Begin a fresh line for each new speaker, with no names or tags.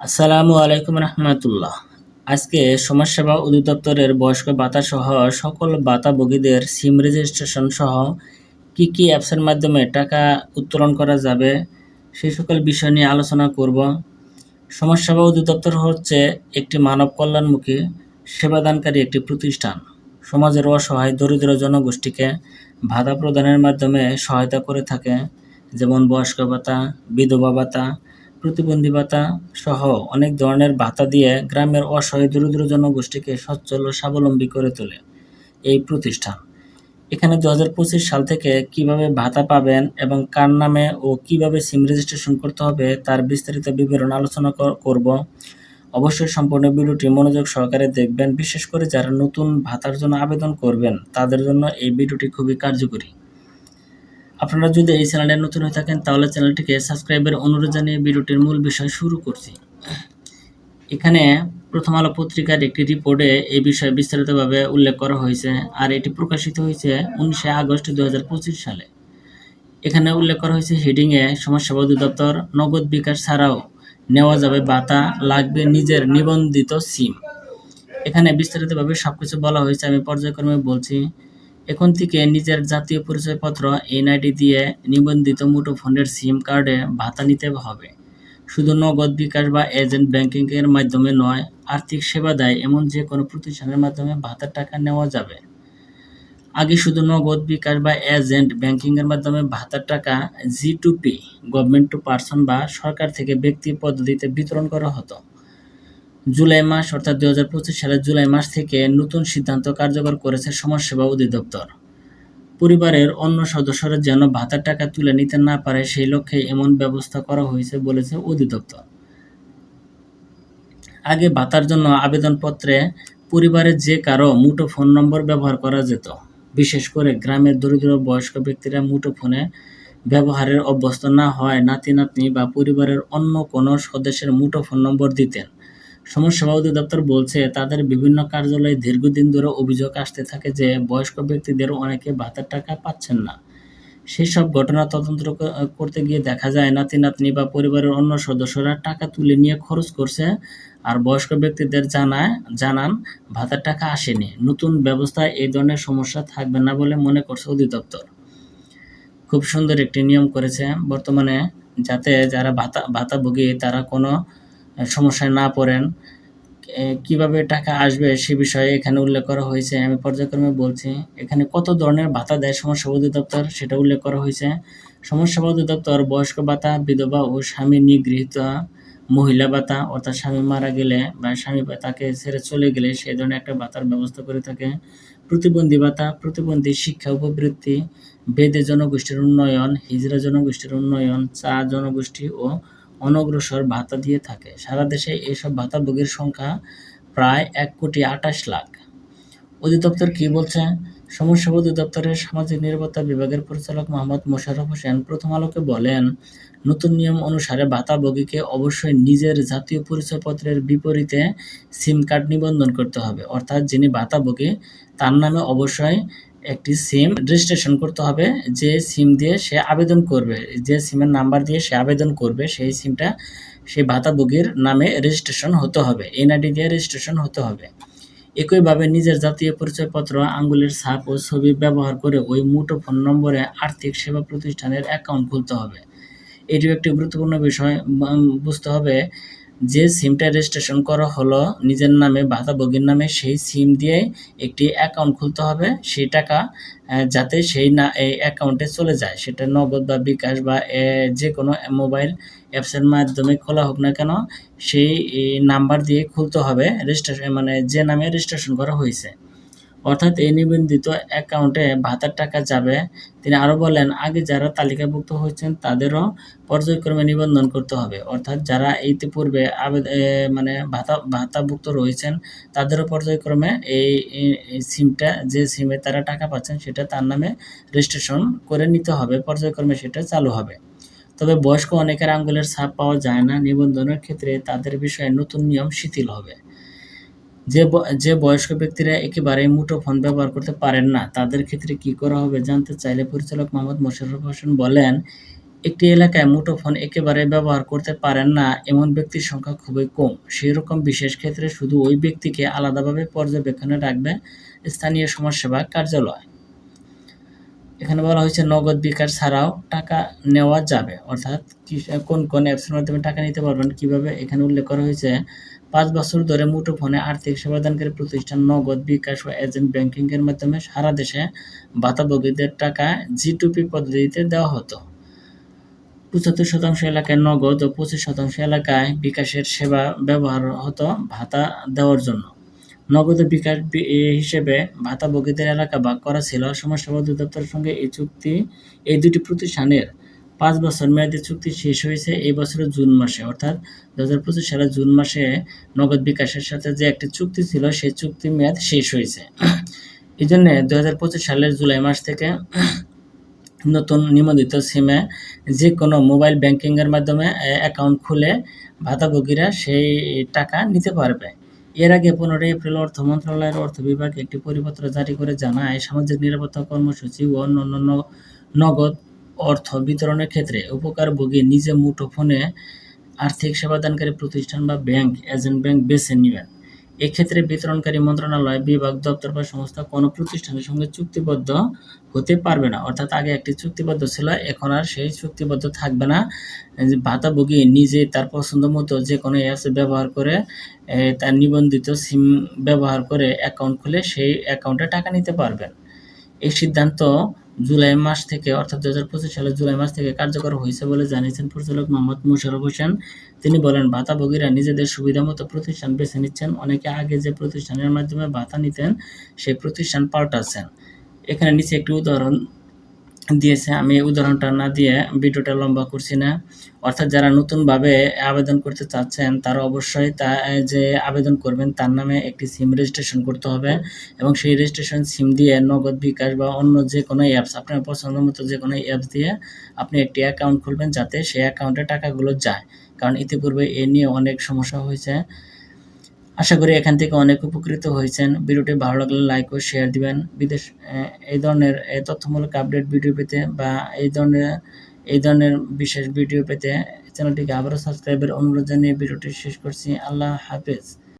আসসালামু আলাইকুম রহমতুল্লাহ। আজকে সমাজসেবা অধিদপ্তরের বয়স্ক ভাতা সহ সকল ভাতাভোগীদের সিম রেজিস্ট্রেশন সহ কি কি অ্যাপসের মাধ্যমে টাকা উত্তোলন করা যাবে সেই সকল বিষয় নিয়ে আলোচনা করব। সমাজসেবা অধিদপ্তর হচ্ছে একটি মানব কল্যাণমুখী, সেবাদানকারী একটি প্রতিষ্ঠান। সমাজের অসহায়, দরিদ্র জনগোষ্ঠীকে ভাতা প্রদানের মাধ্যমে সহায়তা করে থাকে, যেমন বয়স্ক ভাতা, বিধবা ভাতা প্রতিবন্ধী সহ অনেক ধরনের ভাতা দিয়ে গ্রামের অসহায় দরিদ্র জনগোষ্ঠীকে সচ্ছল ও স্বাবলম্বী করে তোলে এই প্রতিষ্ঠান। এখানে দু হাজার পঁচিশ সাল থেকে কীভাবে ভাতা পাবেন এবং কার নামে ও কীভাবে সিম রেজিস্ট্রেশন করতে হবে তার বিস্তারিত বিবরণ আলোচনা করব। অবশ্যই সম্পূর্ণ ভিডিওটি মনোযোগ সহকারে দেখবেন। বিশেষ করে যারা নতুন ভাতার জন্য আবেদন করবেন, তাদের জন্য এই ভিডিওটি খুবই কার্যকরী। আপনারা যদি এই চ্যানেলে নতুন হয়ে থাকেন, তাহলে চ্যানেলটিকে সাবস্ক্রাইবের অনুরোধ জানিয়ে ভিডিওটির মূল বিষয় শুরু করছি। এখানে প্রথম আলো পত্রিকার একটি রিপোর্টে এই বিষয়ে বিস্তারিতভাবে উল্লেখ করা হয়েছে, আর এটি প্রকাশিত হয়েছে উনিশে আগস্ট দু হাজার পঁচিশ সালে। এখানে উল্লেখ করা হয়েছে হিডিংয়ে সমাজসেবা অধিদপ্তর নগদ বিকাশ ছাড়াও নেওয়া যাবে বাতা লাগবে নিজের নিবন্ধিত সিম এখানে বিস্তারিতভাবে সবকিছু বলা হয়েছে, আমি পর্যায়ক্রমে বলছি। এখন থেকে নিজের জাতীয় পরিচয়পত্র এনআইডি দিয়ে নিবন্ধিত মুঠোফোনের সিম কার্ডে ভাতা নিতে হবে। শুধু নগদ বিকাশ বা এজেন্ট ব্যাংকিংয়ের মাধ্যমে নয়, আর্থিক সেবা দেয় এমন যে কোনো প্রতিষ্ঠানের মাধ্যমে ভাতার টাকা নেওয়া যাবে। আগে শুধু নগদ বিকাশ বা এজেন্ট ব্যাংকিংয়ের মাধ্যমে ভাতার টাকা G to P, government to person বা সরকার থেকে ব্যক্তি পদ্ধতিতে বিতরণ করা হতো। জুলাই মাস অর্থাৎ দুই হাজার পঁচিশ সালের জুলাই মাস থেকে নতুন সিদ্ধান্ত কার্যকর করেছে সমাজসেবা অধিদপ্তর। পরিবারের অন্য সদস্যরা যেন ভাতার টাকা তুলে নিতে না পারে সেই লক্ষ্যে এমন ব্যবস্থা করা হয়েছে বলেছে অধিদপ্তর। আগে ভাতার জন্য আবেদনপত্রে পরিবারের যে কারও মুঠো ফোন নম্বর ব্যবহার করা যেত। বিশেষ করে গ্রামের দরিদ্র বয়স্ক ব্যক্তিরা মুঠো ফোনে ব্যবহারের অভ্যস্ত না হয় নাতি নাতনি বা পরিবারের অন্য কোনো সদস্যের মুঠো ফোন নম্বর দিতেন। সমাজসেবা অধিদপ্তর বলছে, তাদের বিভিন্ন কার্যালয়ে দীর্ঘদিন ধরে অভিযোগ আসতে থাকে যে, বয়স্ক ব্যক্তিদের অনেকে ভাতার টাকা পাচ্ছেন না। সেই সব ঘটনা তদন্ত করতে গিয়ে দেখা যায় নাতি নাতনি বা পরিবারের অন্য সদস্যরা টাকা তুলে নিয়ে খরচ করছে আর বয়স্ক ব্যক্তিদের জানায়, জানান, ভাতার টাকা আসেনি। নতুন ব্যবস্থায় এই ধরনের সমস্যা থাকবে না বলে মনে করছে অধিদপ্তর। খুব সুন্দর একটি নিয়ম করেছে। বর্তমানে যাতে যারা ভাতা, ভাতাভোগী, তারা কোনো সমস্যায় না পড়েন কীভাবে টাকা আসবে সে বিষয়ে এখানে উল্লেখ করা হয়েছে, আমি পর্যায়ক্রমে বলছি, এখানে কত ধরনের ভাতা দেয় সমাজসেবা অধিদপ্তর সেটা উল্লেখ করা হয়েছে। সমাজসেবা অধিদপ্তর বয়স্ক ভাতা, বিধবা ও স্বামী নিগৃহীত মহিলা ভাতা, অর্থাৎ স্বামী মারা গেলে বা স্বামী তাকে ছেড়ে চলে গেলে সেই ধরনের একটা ভাতার ব্যবস্থা করে থাকে। প্রতিবন্ধী ভাতা, প্রতিবন্ধী শিক্ষা উপবৃত্তি, বেদে জনগোষ্ঠীর উন্নয়ন হিজরা জনগোষ্ঠীর উন্নয়ন, চা জনগোষ্ঠী ও অনগ্রসর ভাতা দিয়ে থাকে। সারা দেশে এসব ভাতাভোগীর সংখ্যা প্রায় এক কোটি আটাশ লাখ। অধিদপ্তর কি বলছে? সমাজসেবা অধিদপ্তরের সামাজিক নিরাপত্তা বিভাগের পরিচালক মোহাম্মদ মোশাররফ হোসেন প্রথম আলোকে বলেন, নতুন নিয়ম অনুসারে ভাতাভোগীকে অবশ্যই নিজের জাতীয় পরিচয়পত্রের বিপরীতে সিম কার্ড নিবন্ধন করতে হবে। অর্থাৎ যিনি ভাতাভোগী তার নামে অবশ্যই একটি সিম রেজিস্ট্রেশন করতে হবে, যে সিম দিয়ে সে আবেদন করবে, যে সিমের নাম্বার দিয়ে সে আবেদন করবে, সেই সিমটা সেই ভাতাভোগীর নামে রেজিস্ট্রেশন হতে হবে এনআইডি দিয়ে রেজিস্ট্রেশন হতে হবে। একইভাবে নিজের জাতীয় পরিচয়পত্র আঙ্গুলের ছাপ ও ছবি ব্যবহার করে ওই মুঠো ফোন নম্বরে আর্থিক সেবা প্রতিষ্ঠানের অ্যাকাউন্ট খুলতে হবে। এটিও একটি গুরুত্বপূর্ণ বিষয় বুঝতে হবে যে সিমটা রেজিস্ট্রেশন করা হলো, নিজের নামে ভাতাভোগীর নামে সেই সিম দিয়ে একটি অ্যাকাউন্ট খুলতে হবে। সেই টাকা যাতে সেই না, এই অ্যাকাউন্টে চলে যায়। সেটা নগদ বা বিকাশ বা যে কোনো মোবাইল অ্যাপসের মাধ্যমে খোলা হোক না কেন, সেই নাম্বার দিয়ে খুলতে হবে। রেজিস্ট্রেশন মানে যে নামে রেজিস্ট্রেশন করা হয়েছে। অর্থাৎ এই নিবন্ধিত অ্যাকাউন্টে ভাতার টাকা যাবে। তিনি আরও বলেন, আগে যারা তালিকাভুক্ত হয়েছেন তাদেরও পর্যায়ক্রমে নিবন্ধন করতে হবে। অর্থাৎ যারা ইতিপূর্বে মানে ভাতা, ভাতাভুক্ত রয়েছেন, তাদেরও পর্যায়ক্রমে এই সিমটা, যে সিমে তারা টাকা পাচ্ছেন সেটা তার নামে রেজিস্ট্রেশন করে নিতে হবে। পর্যায়ক্রমে সেটা চালু হবে। তবে বয়স্ক অনেকের আঙ্গুলের ছাপ পাওয়া যায় না। নিবন্ধনের ক্ষেত্রে তাদের বিষয়ে নতুন নিয়ম শিথিল হবে। যে যে বয়স্ক ব্যক্তিরা একেবারেই মুঠোফোন ব্যবহার করতে পারেন না, তাদের ক্ষেত্রে কি করা হবে জানতে চাইলে পরিচালক মোহাম্মদ মোশাররফ হোসেন বলেন, একটি এলাকায় মুঠোফোন একেবারে ব্যবহার করতে পারেন না, এমন ব্যক্তির সংখ্যা খুবই কম। সেই রকম বিশেষ ক্ষেত্রে শুধু ওই ব্যক্তিকে আলাদাভাবে পর্যবেক্ষণে রাখবে স্থানীয় সমাজসেবা কার্যালয়। এখানে বলা হয়েছে, নগদ বিকাশ ছাড়াও টাকা নেওয়া যাবে। অর্থাৎ কোন কোন অ্যাপসের মাধ্যমে টাকা নিতে পারবেন কীভাবে? এখানে উল্লেখ করা হয়েছে পাঁচ বছর ধরে মুঠোফোনে আর্থিক সেবাদানকারী প্রতিষ্ঠান নগদ বিকাশ ও এজেন্ট ব্যাংকিং এর মাধ্যমে সারা দেশে ভাতাভোগীদের টাকা জিটুপি পদ্ধতিতে দেওয়া হতো। পঁচাত্তর শতাংশ এলাকায় নগদ ও পঁচিশ শতাংশ এলাকায় বিকাশের সেবা ব্যবহার হতো ভাতা দেওয়ার জন্য। নগদ বিকাশ হিসেবে ভাতাভোগীদের এলাকা ভাগ করা ছিল। সমাজসেবা অধিদপ্তরের সঙ্গে এই চুক্তি, এই দুটি প্রতিষ্ঠানের পাঁচ বছর মেয়াদী চুক্তি শেষ হয়েছে এই বছরের জুন মাসে, অর্থাৎ দু হাজার পঁচিশ সালের জুন মাসে নগদ বিকাশের সাথে যে একটি চুক্তি ছিল, সেই চুক্তি মেয়াদ শেষ হয়েছে। এই জন্যে দু হাজার পঁচিশ সালের জুলাই মাস থেকে নতুন নিবন্ধিত সিমে যে কোনো মোবাইল ব্যাংকিংয়ের মাধ্যমে অ্যাকাউন্ট খুলে ভাতাভোগীরা সেই টাকা নিতে পারবে। এর আগে পনেরোই এপ্রিল অর্থ মন্ত্রণালয়ের অর্থ বিভাগ একটি পরিপত্র জারি করে জানায়, সামাজিক নিরাপত্তা কর্মসূচি ও অন্য অন্যান্য নগদ অর্থ বিতরণের ক্ষেত্রে উপকার উপকারভোগী নিজে মুঠোফোনে আর্থিক সেবাদানকারী প্রতিষ্ঠান বা ব্যাংক, এজেন্ট ব্যাংক বেছে নেবেন। এক্ষেত্রে বিতরণকারী মন্ত্রণালয়, বিভাগ, দপ্তর বা সংস্থা কোনো প্রতিষ্ঠানের সঙ্গে চুক্তিবদ্ধ হতে পারবে না। অর্থাৎ আগে একটি চুক্তিবদ্ধ ছিল, এখন আর সেই চুক্তিবদ্ধ থাকবে না। ভাতাভোগী নিজে তার পছন্দ মতো যে কোনো অ্যাপস ব্যবহার করে তার নিবন্ধিত সিম ব্যবহার করে অ্যাকাউন্ট খুলে সেই অ্যাকাউন্টে টাকা নিতে পারবেন। এই সিদ্ধান্ত জুলাই মাস থেকে, অর্থাৎ দু হাজার পঁচিশ সালের জুলাই মাস থেকে কার্যকর হয়েছে বলে জানিয়েছেন পরিচালক মোহাম্মদ মুশারফ হোসেন। তিনি বলেন ভাতাভোগীরা নিজেদের সুবিধা মতো প্রতিষ্ঠান বেছে নিচ্ছেন। অনেকে আগে যে প্রতিষ্ঠানের মাধ্যমে ভাতা নিতেন, সেই প্রতিষ্ঠান পাল্টাচ্ছেন। এখানে নিচে একটি উদাহরণ দিয়েছে, আমি উদাহরণটা না দিয়ে ভিডিওটা লম্বা করছি না। অর্থাৎ যারা নতুনভাবে আবেদন করতে চাচ্ছেন, তারা অবশ্যই তা যে আবেদন করবেন, তার নামে একটি সিম রেজিস্ট্রেশন করতে হবে এবং সেই রেজিস্ট্রেশন সিম দিয়ে নগদ, বিকাশ বা অন্য যে কোনো অ্যাপস আপনার পছন্দ মতো যে কোনো অ্যাপস দিয়ে আপনি একটি অ্যাকাউন্ট খুলবেন যাতে সেই অ্যাকাউন্টে টাকাগুলো যায়। কারণ ইতিপূর্বে এ নিয়ে অনেক সমস্যা হয়েছে। আশা করি এখান থেকে অনেক উপকৃত হয়েছেন। ভিডিওটি ভালো লাগলে লাইক ও শেয়ার দিবেন। বিদেশ এই ধরনের তথ্যমূলক আপডেট ভিডিও পেতে বা এই ধরনের এই ধরনের বিশেষ ভিডিও পেতে চ্যানেলটিকে আবারও সাবস্ক্রাইবের অনুরোধ জানিয়ে ভিডিওটি শেষ করছি। আল্লাহ হাফেজ।